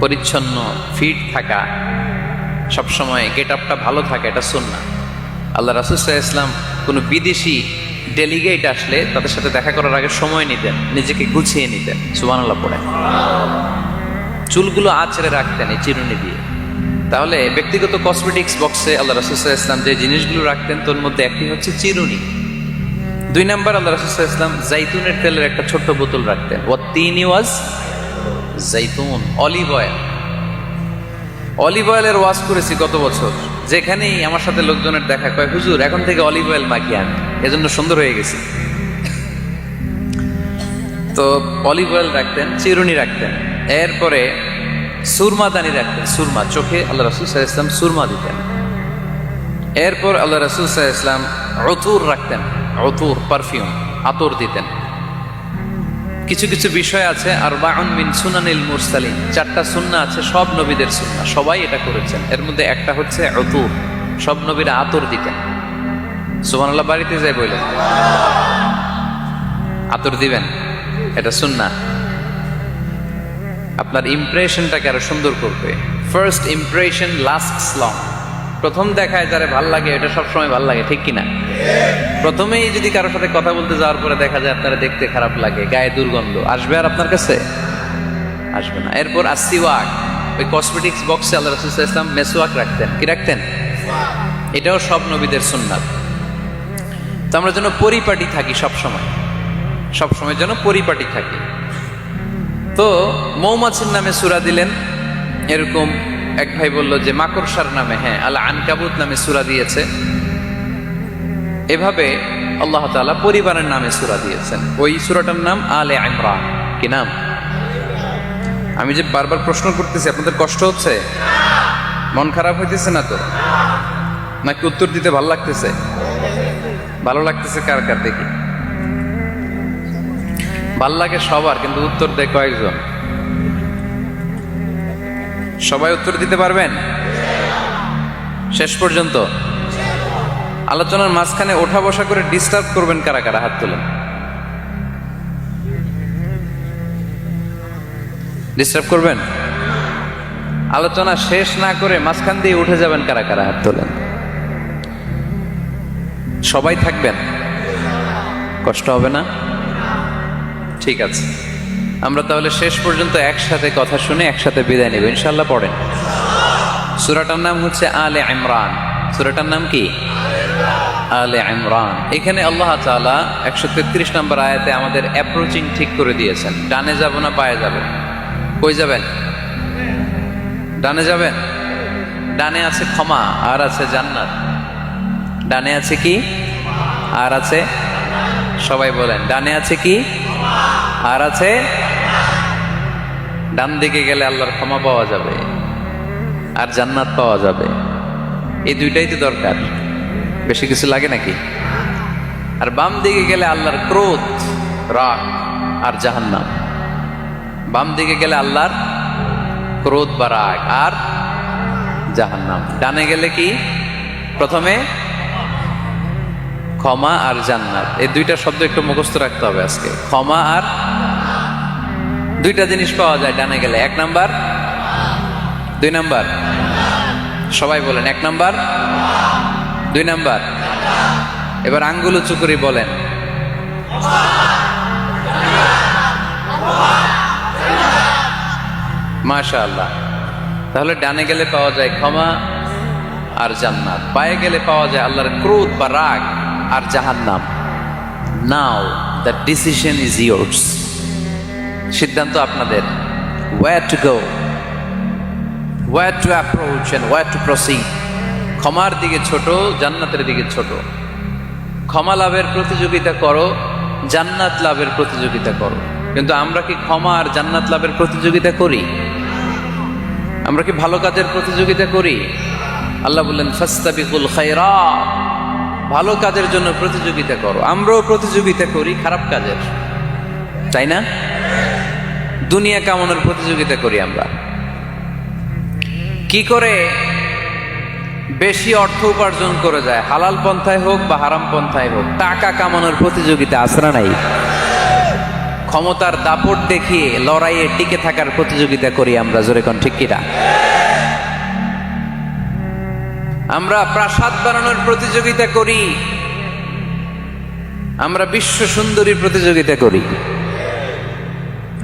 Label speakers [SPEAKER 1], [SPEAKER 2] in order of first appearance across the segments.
[SPEAKER 1] পরিচ্ছন্ন ফিট থাকা, সবসময় গেট আপটা ভালো থাকে, এটা সুন্না আল্লাহ রাসুল সাল্লাহ ইসলাম কোনো বিদেশি ডেলিগেট আসলে তাদের সাথে দেখা করার আগে সময় নিতেন, নিজেকে গুছিয়ে নিতেন। সুবান আল্লাহ পড়েন চুলগুলো আছড়ে রাখতেন এই চিরুনি দিয়ে। তাহলে ব্যক্তিগত কসমেটিক্স বক্সে আল্লাহ রাসুসাহ ইসলাম যে জিনিসগুলো রাখতেন, তোর মধ্যে একটি হচ্ছে চিরুনি। দুই নাম্বার আল্লাহ রাসুসাহ ইসলাম জাইতুনের তেলের একটা ছোট্ট বোতল রাখতেন। ও তিন ওয়াজ জাইতুন, অলিভ অয়েল। অলিভ অয়েলের ওয়াশ করেছি গত বছর। যেখানেই আমার সাথে লোকজনের দেখা কয়, হুজুর, এখন থেকে অলিভ অয়েল মাখিয়ে আনি। এজন্য সুন্দর হয়ে গেছি। তো অলিভ অয়েল রাখতেন, চিরুনি রাখতেন। এরপরে সুরমা দানি রাখতেন, সুরমা, চোখে আল্লাহ রসুল সাহা ইসলাম সুরমা দিতেন। এরপর আল্লাহ রসুল সাহা ইসলাম অতুর রাখতেন অতুর পারফিউম, আতর দিতেন। কিছু কিছু বিষয় আছে আর বাউন মিন সুনানিল মুরসালিন। চারটা সুন্না আছে, সব নবীদের সুন্না। সবাই এটা করেছেন। এর মধ্যে একটা হচ্ছে অতুর সব নবীরা আতর দিতেন। সুমান আল্লাহ বাড়িতে যাই বললেন আতর দিবেন? এটা সুন্না। আপনার ইমপ্রেশনটাকে আরও সুন্দর করবে। ফার্স্ট ইমপ্রেশন লাস্ট লং প্রথম দেখায় যারা ভালো লাগে, এটা সবসময় ভালো লাগে, ঠিক কিনা? প্রথমেই যদি কারোর সাথে কথা বলতে যাওয়ার পরে দেখা যায় আপনারা দেখতে খারাপ লাগে, গায়ে দুর্গন্ধ, আসবে আর আপনার কাছে? আসবে না। এরপর আসিওয়াক ওই কসমেটিক্স বক্সে আল্লাহ রসুল ইসলাম মেসোয়াক রাখতেন। কি রাখতেন? এটাও সব নবীদের সুন্নাত। তো আমরা যেন পরিপাটি থাকি সব সময় সব সময় যেন পরিপাটি থাকি। তো মৌমাছির নামে সুরা দিলেন, এরকম এক ভাই বলল যে, মাকড়সার নামে হ্যাঁ আল্লাহ আনকাবুত নামে সুরা দিয়েছে। এভাবে আল্লাহ তাআলা পরিবারের নামে সুরা দিয়েছেন। ওই সুরাটার নাম আলে ইমরান। কি নাম? আমি যে বারবার প্রশ্ন করতেছি, আপনাদের কষ্ট হচ্ছে? মন খারাপ হইতেছে না তো? নাকি উত্তর দিতে ভালো লাগতেছে? ভালো লাগতেছে কার কার দেখি? ভালো লাগে সবার, কিন্তু উত্তর দেয় কয়েকজন। সবাই উত্তর দিতে পারবেন? শেষ পর্যন্ত। আলোচনার মাঝখানে ওঠা বসা করে ডিস্টার্ব করবেন কারা কারা? হাত তোলেন। ডিস্টার্ব করবেন? আলোচনা শেষ না করে মাঝখান দিয়ে উঠে যাবেন কারা কারা? হাত তোলেন। সবাই থাকবেন। কষ্ট হবে না? ঠিক আছে। আমরা তাহলে শেষ পর্যন্ত একসাথে কথা শুনে একসাথে বিদায় নেব। ইনশাল্লাহ পড়েন। সুরাটার নাম হচ্ছে আলে ইমরান। সুরাটার নাম কি? আলে ইমরান। এখানে আল্লাহ তাআলা একশো তেত্রিশ নম্বর আয়াতে আমাদের অ্যাপ্রোচিং ঠিক করে দিয়েছেন। ডানে যাব না পায়ে যাবেন? কই যাবেন? ডানে যাবেন? ডানে আছে ক্ষমা, আর আছে জান্নাত। ডানে আছে কি? আর আছে? সবাই বলেন, ডানে আছে কি? আর আছে, ডান দিকে গেলে আল্লাহর ক্ষমা পাওয়া যাবে আর জান্নাত পাওয়া যাবে। এই দুইটাই তো দরকার। বেশি কিছু লাগে নাকি? আর বাম দিকে গেলে আল্লাহর ক্রোধ, রাগ আর জাহান্নাম। বাম দিকে গেলে আল্লাহর ক্রোধ বা রাগ আর জাহান্নাম। ডানে গেলে কি? প্রথমে ক্ষমা আর জান্নাত। এই দুইটা শব্দ একটু মুখস্থ রাখতে হবে আজকে। ক্ষমা আর দুইটা জিনিস পাওয়া যায় ডানে গেলে। এক নাম্বার, দুই নাম্বার। সবাই বলেন, এক নাম্বার, দুই নাম্বার। এবার আঙ্গুল উঁচু করে বলেন। মাশা আল্লাহ তাহলে ডানে গেলে পাওয়া যায় ক্ষমা আর জান্নাত। পায়ে গেলে পাওয়া যায় আল্লাহর ক্রোধ বা রাগ। আর জাহান্নাম। Now the decision is yours সিদ্ধান্ত আপনাদের। Where to go where to approach and where to proceed ক্ষমার দিকে ছোট, জান্নাতের দিকে ছোট। ক্ষমা লাভের প্রতিযোগিতা করো, জান্নাত লাভের প্রতিযোগিতা করো। কিন্তু আমরা কি ক্ষমা আর জান্নাত লাভের প্রতিযোগিতা করি? আমরা কি ভালো কাজের প্রতিযোগিতা করি? আল্লাহ বললেন, ফাস্তাবিকুল খায়রা। ভালো কাজের জন্য প্রতিযোগিতা করো। আমরাও প্রতিযোগিতা করি, খারাপ কাজের। তাই না? দুনিয়া কামানোর প্রতিযোগিতা করি আমরা। কি করে? বেশি অর্থ উপার্জন করে যায়। হালাল পন্থায় হোক বা হারাম পন্থায় হোক, টাকা কামানোর প্রতিযোগিতা আসরা নাই। ক্ষমতার দাপট দেখিয়ে লড়াইয়ে টিকে থাকার প্রতিযোগিতা করি আমরা। জোরে কোন ঠিক কিনা? আমরা প্রাসাদ বানানোর প্রতিযোগিতা করি। আমরা বিশ্ব সুন্দরী প্রতিযোগিতা করি।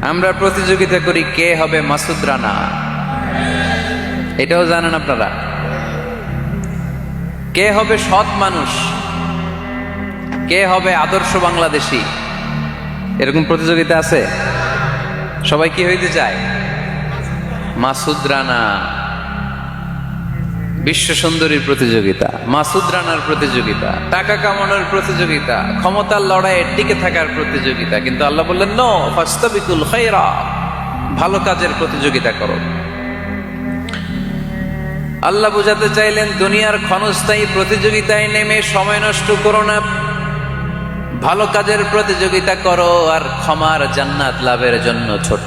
[SPEAKER 1] আমরা প্রতিযোগিতা করি কে হবে মাসুদ রানা। এটাও জানেন আপনারা। কে হবে সৎ মানুষ? কে হবে আদর্শ বাংলাদেশি? এরকম প্রতিযোগিতা আছে? সবাই কি হইতে চায়? মাসুদ রানা। বিশ্ব সুন্দরীর প্রতিযোগিতা, মাসুদ রানার প্রতিযোগিতা, টাকা কামানোর প্রতিযোগিতা, ক্ষমতার লড়াইয়ে টিকে থাকার প্রতিযোগিতা। কিন্তু আল্লাহ বললেন, নো ফাস্তাবিকুল খাইরা ভালো কাজের প্রতিযোগিতা করো। আল্লাহ বুঝাতে চাইলেন, দুনিয়ার ক্ষণস্থায়ী প্রতিযোগিতায় নেমে সময় নষ্ট করো না। ভালো কাজের প্রতিযোগিতা করো, আর ক্ষমার জান্নাত লাভের জন্য ছোট।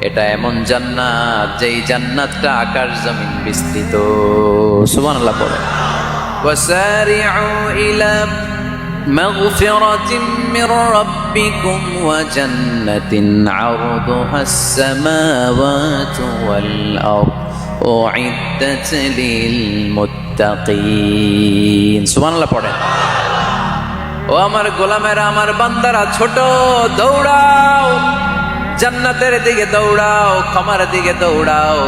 [SPEAKER 1] এটা এমন জান্নাত যেই জান্নাতটা আকাশ জমিন বিস্তৃত সুমান আল্লাহ পড়ে وسارعوا إلى مغفرة من ربكم وجنة عرضها السماوات والأرض أعدت للمتقين سبحان الله পড়েন ও আমার গোলামেরা আমার বান্দারা ছোট দৌড়াও জান্নাতের দিকে দৌড়াও, ক্ষমার দিকে দৌড়াও।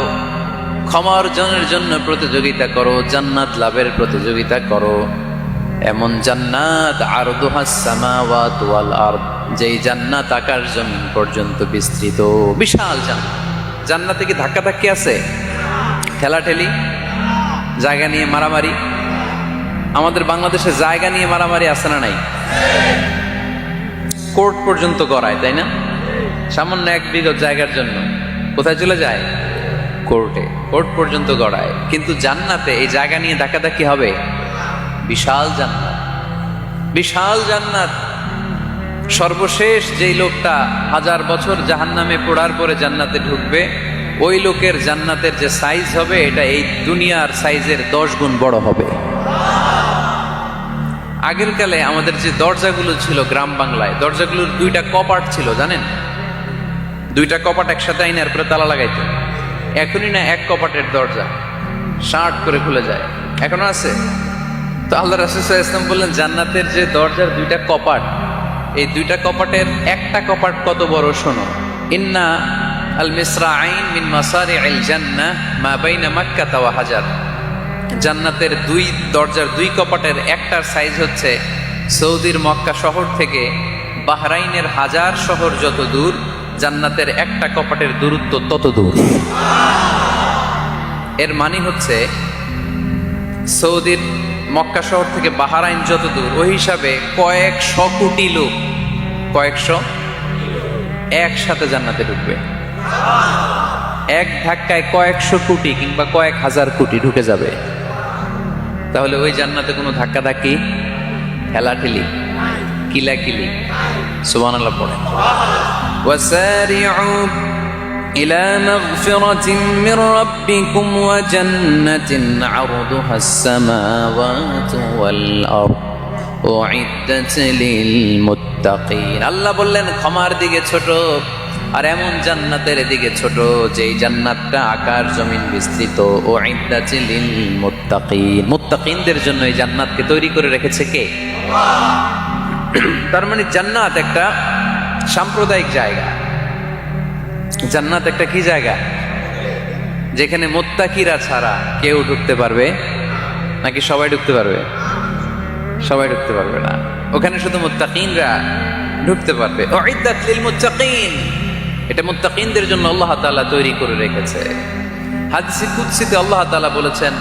[SPEAKER 1] ক্ষমা অর্জনের জন্য প্রতিযোগিতা করো, জান্নাত লাভের প্রতিযোগিতা করো। এমন জান্নাত আর সামাওয়াত ওয়াল আরদ, যেই জান্নাত আকাশ জমিন পর্যন্ত বিস্তৃত। বিশাল জান্নাত। জান্নাতে কি ধাক্কা ধাক্কি আছে? ঠেলাঠেলি? জায়গা নিয়ে মারামারি? আমাদের বাংলাদেশে জায়গা নিয়ে মারামারি আছে না নাই? কোর্ট পর্যন্ত গড়ায়, তাই না? সামান্য এক বিগত জায়গার জন্য। কোথায় চলে যায়? কোর্টে। কোর্ট পর্যন্ত গড়ায়। কিন্তু জান্নাতে এই জায়গা নিয়ে ধাক্কাধাক্কি হবে? বিশাল জান্নাত। বিশাল জান্নাত। সর্বশেষ যেই লোকটা হাজার বছর জাহান্নামে পড়ার পরে জান্নাতে ঢুকবে, ওই লোকের জান্নাতের যে সাইজ হবে, এটা এই দুনিয়ার সাইজের দশ গুণ বড় হবে। আগের কালে আমাদের যে দরজাগুলো ছিল গ্রাম বাংলায়, দরজাগুলোর দুইটা কপাট ছিল, জানেন? দুইটা কপাট একসাথে আইনার পরে তালা লাগাইতো এখনই না এক কপাটের দরজা শার্ট করে খুলে যায়। এখনও আছে? তো আল্লাহ রাসুল ইসলাম বললেন, জান্নাতের যে দরজার দুইটা কপাট, এই দুইটা কপাটের একটা কপাট কত বড় শোনো। ইন্না আল মিসরা আইন মিন মাসারি আল জান্নাহ মা বাইনা মাক্কা তাওয়া হাজার। জান্নাতের দুই দরজার দুই কপাটের একটার সাইজ হচ্ছে সৌদির মক্কা শহর থেকে বাহরাইনের হাজার শহর যত দূর জান্নাতের একটা কপাটের দূরত্ব তত দূর। এর মানে হচ্ছে সৌদির মক্কা শহর থেকে বাহারাইন যত দূর, ওই হিসাবে কয়েকশো কোটি লোক, কয়েকশো, একসাথে জান্নাতে ঢুকবে। এক ধাক্কায় কয়েকশো কোটি কিংবা কয়েক হাজার কোটি ঢুকে যাবে। তাহলে ওই জান্নাতে কোনো ধাক্কা ধাক্কি ঠেলাঠেলি, কিলাকিলি সুবান আল্লাহ পড়েন। وسارعوا إلى مغفرة من ربكم وجنة عرضها السماوات والأرض أعدت للمتقين আল্লাহ বললেন ক্ষমার দিকে ছোট আর এমন জান্নাতের দিকে ছোট যেই জান্নাতটা আকার জমিন বিস্তৃত ও লিল মুত্তাকিন মুত্তাকিনদের জন্য এই জান্নাতকে তৈরি করে রেখেছে কে তার মানে জান্নাত একটা সাম্প্রদায়িক জায়গা। জান্নাত একটা কি জায়গা? যেখানে মোত্তাকিরা ছাড়া কেউ ঢুকতে পারবে? নাকি সবাই ঢুকতে পারবে? সবাই ঢুকতে পারবে না। ওখানে শুধু মোত্তাকিনরা ঢুকতে পারবে। মুত্তাকিন। এটা মুত্তাকিনদের জন্য আল্লাহ তাআলা তৈরি করে রেখেছে। হাদিসে কুদসিতে আল্লাহ তাআলা বলেছেন,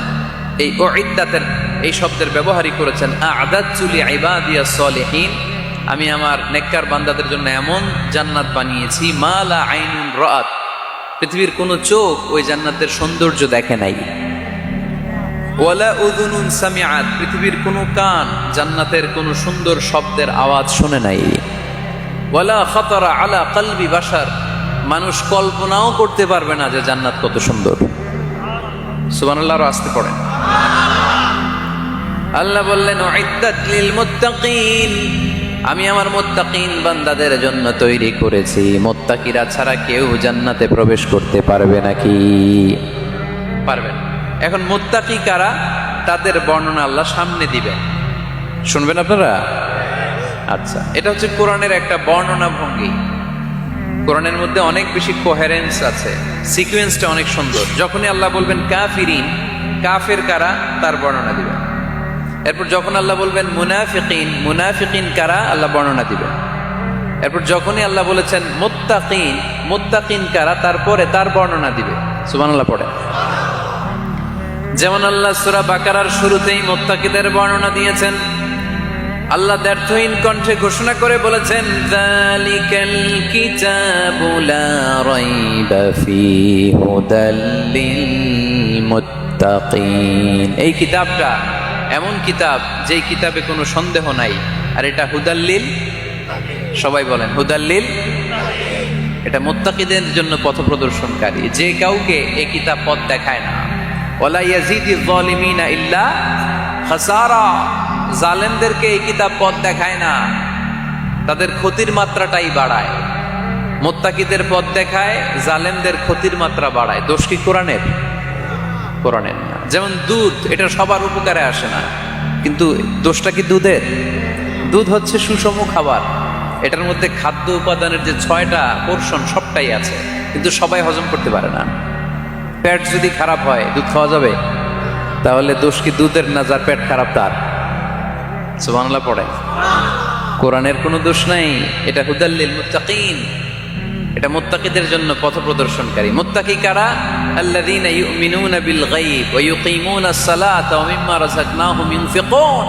[SPEAKER 1] এই উইদ্দাতের এই শব্দের ব্যবহারই করেছেন আ'দাতু লি ইবাদিয়াস সলিহিন। আমি আমার নেককার বান্দাদের জন্য এমন জান্নাত বানিয়েছি, মালা আইনুন রাত পৃথিবীর কোনো চোখ ওই জান্নাতের সৌন্দর্য দেখে নাই। ওয়ালা উদুনুন সামিআত। পৃথিবীর কোনো কান জান্নাতের কোনো সুন্দর শব্দের আওয়াজ শুনে নাই। ওয়ালা খাতারা আলা কলবি বাসার মানুষ কল্পনাও করতে পারবে না যে জান্নাত কত সুন্দর। সুবহানাল্লাহ, আরও আসতে পড়েন। আল্লাহ বললেন আমি আমার মুত্তাকিন বান্দাদের জন্য তৈরি করেছি। মোত্তাকিরা ছাড়া কেউ জান্নাতে প্রবেশ করতে পারবে নাকি? পারবে এখন মুত্তাকি কারা? তাদের বর্ণনা আল্লাহ সামনে দিবেন। শুনবেন আপনারা? আচ্ছা এটা হচ্ছে কোরআনের একটা বর্ণনা ভঙ্গি। কোরআনের মধ্যে অনেক বেশি কোহেরেন্স আছে। সিকুয়েন্সটা অনেক সুন্দর। যখনই আল্লাহ বলবেন কাফিরিন, কাফের কারা? তার বর্ণনা দিবেন। এরপর যখন আল্লাহ বলবেন, মুনাফিকিন মুনাফিকিন কারা? আল্লাহ বর্ণনা দিবেন। এরপর যখনই আল্লাহ বলেছেন, মুত্তাকিন মুত্তাকিন কারা? তারপরে তার বর্ণনা দিবে। সুবহানাল্লাহ পড়ে যেমন আল্লাহ সূরা বাকারার শুরুতেই মুত্তাকিদের বর্ণনা দিয়েছেন, আল্লাহ ব্যর্থহীন কণ্ঠে ঘোষণা করে বলেছেন এই কিতাবটা এমন কিতাব, যেই কিতাবে কোনো সন্দেহ নাই। আর এটা হুদাল্লিল? সবাই বলেন, হুদাল্লিল? এটা মোত্তাকিদের জন্য পথ প্রদর্শনকারী যে কাউকে এই কিতাব পথ দেখায় না। ওয়ালা ইয়াজিদি যালিমিনা ইল্লা খাসারা। জালেমদেরকে এই কিতাব পথ দেখায় না। তাদের ক্ষতির মাত্রাটাই বাড়ায়। মোত্তাকিদের পথ দেখায়, জালেমদের ক্ষতির মাত্রা বাড়ায়। দোষ কি কোরআনের? কোরআনের। যেমন দুধ, এটা সবার উপকারে আসে না। কিন্তু দোষটা কি দুধের? দুধ হচ্ছে সুষম খাবার। এটার মধ্যে খাদ্য উপাদানের যে ছয়টা পোর্শন সবটাই আছে, কিন্তু সবাই হজম করতে পারে না। পেট যদি খারাপ হয়, দুধ খাওয়া যাবে? তাহলে দোষ কি দুধের না যার পেট খারাপ তার? সুবহানাল্লাহ পড়ে। কোরআনের কোনো দোষ নাই। এটা হুদাল্লিল মুত্তাকিন। এটা মুত্তাকিদের জন্য পথ প্রদর্শনকারী। মুত্তাকি কারা? বিল ওয়া ওয়া মিম্মা রাযাকনাহুম ইউনফিকুন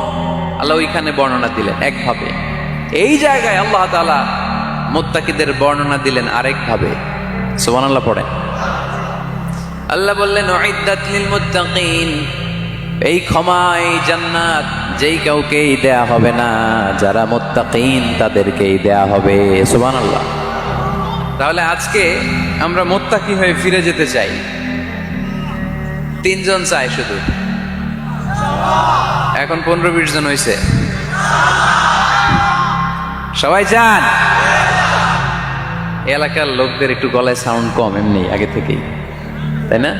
[SPEAKER 1] আল্লাহ ওইখানে বর্ণনা দিলেন একভাবে। এই জায়গায় আল্লাহ তাআলা মুত্তাকিদের বর্ণনা দিলেন আরেকভাবে। সুবহানাল্লাহ পড়ে আল্লাহ বললেন, উইদ্দাত লিল মুত্তাকিন। এই ক্ষমা এই জান্নাত, যেই কাউকেই দেয়া হবে না। যারা মুত্তাকিন, তাদেরকেই দেয়া হবে। সুবহানাল্লাহ। তাহলে আজকে আমরা মোত্তাকি হয়ে ফিরে যেতে চাই। তিনজন চাই শুধু। এখন পনেরো বিশ জন হয়েছে সবাই চান এলাকার লোকদের একটু গলায় সাউন্ড কম এমনি, আগে থেকেই। তাই না?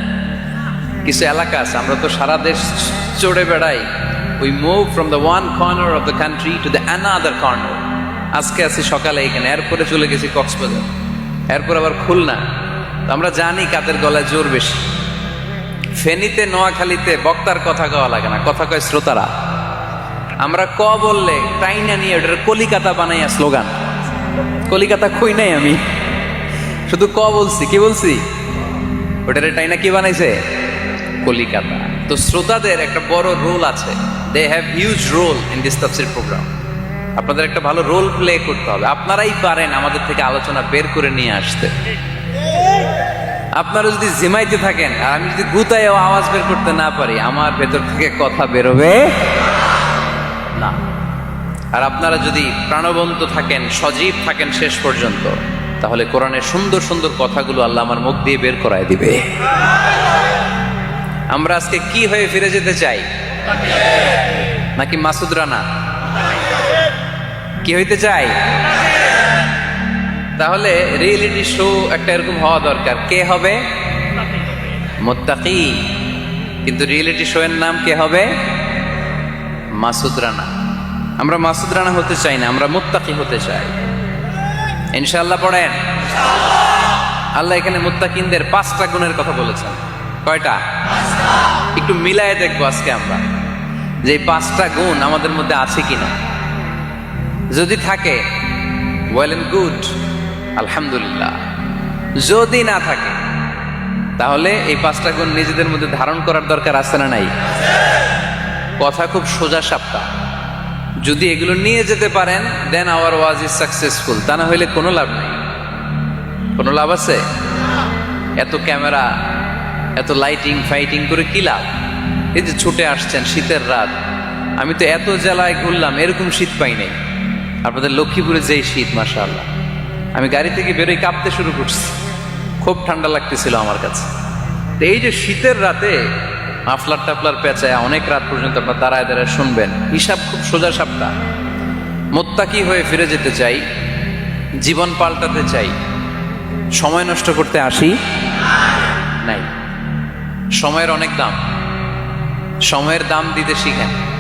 [SPEAKER 1] কিছু এলাকা আছে, আমরা তো সারা দেশ চড়ে বেড়াই। We move from the one corner of the country to the another corner আজকে আছি সকালে এখানে এরপরে চলে গেছি কক্সবাজার। এরপর আবার খুলনা। আমরা জানি কাদের গলায় জোর বেশি। ফেনীতে, নোয়াখালীতে বক্তার কথা কওয়া লাগে না, কথা কয় শ্রোতারা। আমরা ক বললে টাইনা নিয়ে ওটার কলিকাতা বানাইয়া স্লোগান। কলিকাতা কই নাই আমি। শুধু ক বলছি, কি বলছি? ওটারে টাইনা কি বানাইছে? কলিকাতা। তো শ্রোতাদের একটা বড় রোল আছে। They have huge role in this program আপনাদের একটা ভালো রোল প্লে করতে হবে। আপনারাই পারেন আমাদের থেকে আলোচনা বের করে নিয়ে আসতে। আপনারা যদি জিমাইতে থাকেন, আর আমি যদি গুতায় আওয়াজ বের করতে না পারি, আমার ভেতর থেকে কথা বেরোবে না। আর আপনারা যদি প্রাণবন্ত থাকেন, সজীব থাকেন শেষ পর্যন্ত, তাহলে কোরআনের সুন্দর সুন্দর কথাগুলো আল্লাহ আমার মুখ দিয়ে বের করায় দিবে। আমরা আজকে কি হয়ে ফিরে যেতে চাই? নাকি মাসুদ রানা? কি হইতে চাই? তাহলে রিয়েলিটি শো একটা এরকম হওয়া দরকার। কে হবে? মোত্তাকি। কিন্তু রিয়েলিটি শো এর নাম কে হবে? মাসুদ রানা। আমরা মাসুদ রানা হতে চাই না, আমরা মুত্তাকি হতে চাই। ইনশাআল্লাহ পড়েন। আল্লাহ এখানে মুত্তাকিনদের পাঁচটা গুণের কথা বলেছেন। কয়টা? একটু মিলায় দেখব আজকে আমরা। যে পাঁচটা গুণ আমাদের মধ্যে আছে কিনা। যদি থাকে ওয়েল এন্ড গুড আলহামদুলিল্লাহ। যদি না থাকে, তাহলে এই পাঁচটা গুণ নিজেদের মধ্যে ধারণ করার দরকার আছে না নাই? কথা খুব সোজা সাপটা। যদি এগুলো নিয়ে যেতে পারেন দেন আওয়ার ওয়াজ ইজ সাকসেসফুল তা না হইলে কোনো লাভ নেই। কোনো লাভ আছে? এত ক্যামেরা, এত লাইটিং ফাইটিং করে কি লাভ? এই যে ছুটে আসছেন শীতের রাত। আমি তো এত জেলায় ঘুরলাম, এরকম শীত পাই নাই। আপনাদের লক্ষ্মীপুরে যেই শীত, মাশাআল্লাহ। আমি গাড়ি থেকে বেরোই কাঁপতে শুরু করছি। খুব ঠান্ডা লাগতেছিল আমার কাছে। তো এই যে শীতের রাতে মাফলার টাফলার পেঁচায় অনেক রাত পর্যন্ত আপনার দাঁড়ায় দাঁড়ায় শুনবেন। হিসাব খুব সোজা সাপটা। মোত্তাকি হয়ে ফিরে যেতে চাই, জীবন পাল্টাতে চাই। সময় নষ্ট করতে আসি? নাই। সময়ের অনেক দাম। সময়ের দাম দিতে শিখেন।